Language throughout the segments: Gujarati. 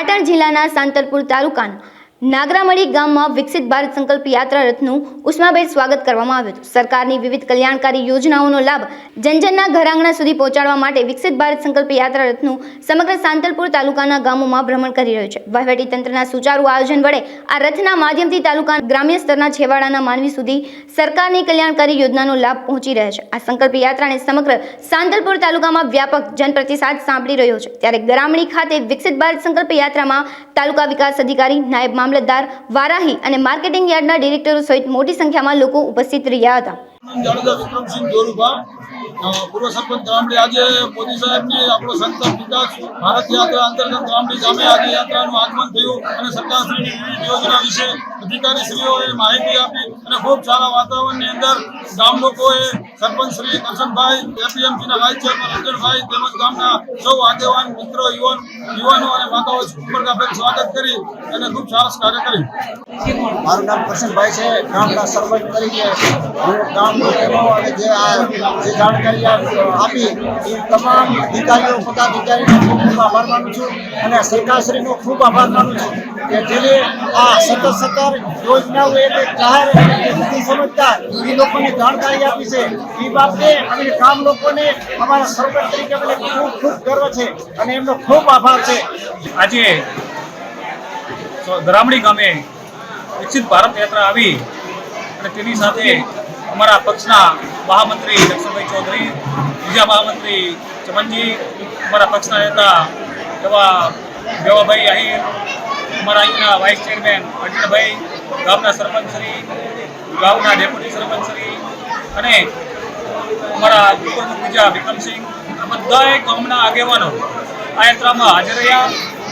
પાટણ જિલ્લાના સાંતલપુર તાલુકાના નાગરામણી ગામમાં વિકસિત ભારત સંકલ્પ યાત્રા રથનું ઉષ્માભેર સ્વાગત કરવામાં આવ્યું હતું. સરકારની વિવિધ કલ્યાણકારી યોજનાઓનો લાભ જનજનના ઘરાંગણા સુધી પહોંચાડવા માટે વિકસિત ભારત સંકલ્પ યાત્રા રથનું સમગ્ર સાંતલપુર તાલુકાના ગામોમાં ભ્રમણ કરી રહ્યું છે. વહીવટી તંત્રના સુચારુ આયોજન વડે આ રથના માધ્યમથી તાલુકા ગ્રામ્ય સ્તરના છેવાડાના માનવી સુધી સરકારની કલ્યાણકારી યોજનાનો લાભ પહોંચી રહ્યો છે. આ સંકલ્પ યાત્રાને સમગ્ર સાંતલપુર તાલુકામાં વ્યાપક જનપ્રતિસાદ સાંભળી રહ્યો છે. ત્યારે ગ્રામણી ખાતે વિકસિત ભારત સંકલ્પ યાત્રામાં તાલુકા વિકાસ અધિકારી નાયબ મામલતદાર વારાહી અને માર્કેટિંગ યાર્ડના ડિરેક્ટરો સહિત મોટી સંખ્યામાં લોકો ઉપસ્થિત રહ્યા હતા. પૂર્વ સરપંચ ગામડી આજે મોદી સાહેબની આપણો સંકલ્પ વિકાસ ભારત યાત્રા અંતર્ગત ગામડી ગામે આજે યાત્રાનું આગમન થયું અને સરકારશ્રીની વિવિધ યોજના વિશે અધિકારીશ્રીઓએ માહિતી આપી અને ખૂબ સારા વાતાવરણની અંદર ગામ લોકોએ સરપંચ શ્રી કરશનભાઈ એપીએમસીના વાઇસ ચેરમેન અર્જુનભાઈ તેમજ ગામના સૌ આગેવાન, મિત્રો, યુવાન, યુવાનો અને માતાઓ ઉમરકાભેર સ્વાગત કરી અને ખૂબ સરસ કાર્ય કર્યું. મારું નામ કરશનભાઈ છે, ગામના સરપંચ તરીકે હું ગામ અને જે આ જે જાણકારી આપી, એ તમામ અધિકારીઓ, પદાધિકારીનો ખૂબ ખૂબ આભાર માનું છું અને સરકારશ્રીનો ખૂબ આભાર માનું છું કે જેને આ સતત સતત યોજનાઓ એક જાહેર લોકોને જાણકારી આપી છે. એ બાબતે અમે ગામ લોકોને અમારા સરપંચ તરીકે અમને ખૂબ ખૂબ ગર્વ છે અને એમનો ખૂબ આભાર છે. આજે ધરામણી ગામે વિકસિત ભારત યાત્રા આવી અને તેની સાથે અમારા પક્ષના મહામંત્રી લક્ષ્મણભાઈ ચૌધરી, બીજા મહામંત્રી ચમનજી, અમારા પક્ષના નેતા એવા દેવાભાઈ આહિર, અમારા અહીંના વાઇસ ચેરમેન અર્જુનભાઈ, ગામના સરપંચશ્રી ગામના ડેપ્યુટી સરપંચશ્રી અને અમારા ઉપપ્રમુખ બીજા વિક્રમસિંહ બધાએ ગામના આગેવાનો આ યાત્રામાં હાજર રહ્યા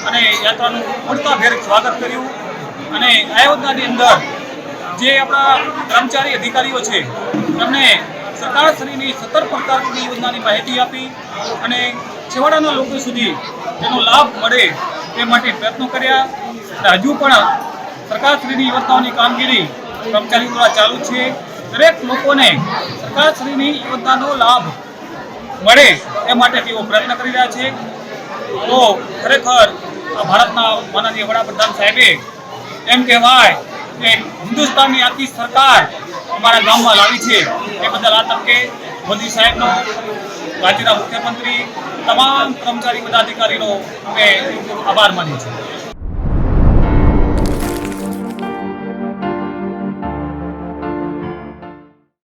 અને યાત્રાનું ઉડતાભેર સ્વાગત કર્યું. અને આ અંદર જે આપણા કર્મચારી અધિકારીઓ છે, એમને સરકારશ્રીની સત્તર પ્રકારની યોજનાની માહિતી આપી અને છેવાડાના લોકો સુધી તેનો લાભ મળે તે માટે પ્રયત્નો કર્યા. અને હજુ પણ સરકારશ્રીની યોજનાઓની કામગીરી કર્મચારીઓ દ્વારા ચાલુ છે. દરેક લોકોને સરકારશ્રીની યોજનાનો લાભ મળે એ માટે તેઓ પ્રયત્ન કરી રહ્યા છે. તો ખરેખર આ ભારતના માનનીય વડાપ્રધાન સાહેબે એમ કહેવાય કે હિન્દુસ્તાનની આખી સરકાર અમારા ગામમાં લાવી છે. એ બદલ આ તબકે મોદી સાહેબનો રાજ્યના મુખ્યમંત્રી, તમામ કર્મચારી પદાધિકારીનો અમે આભાર માનીએ છીએ.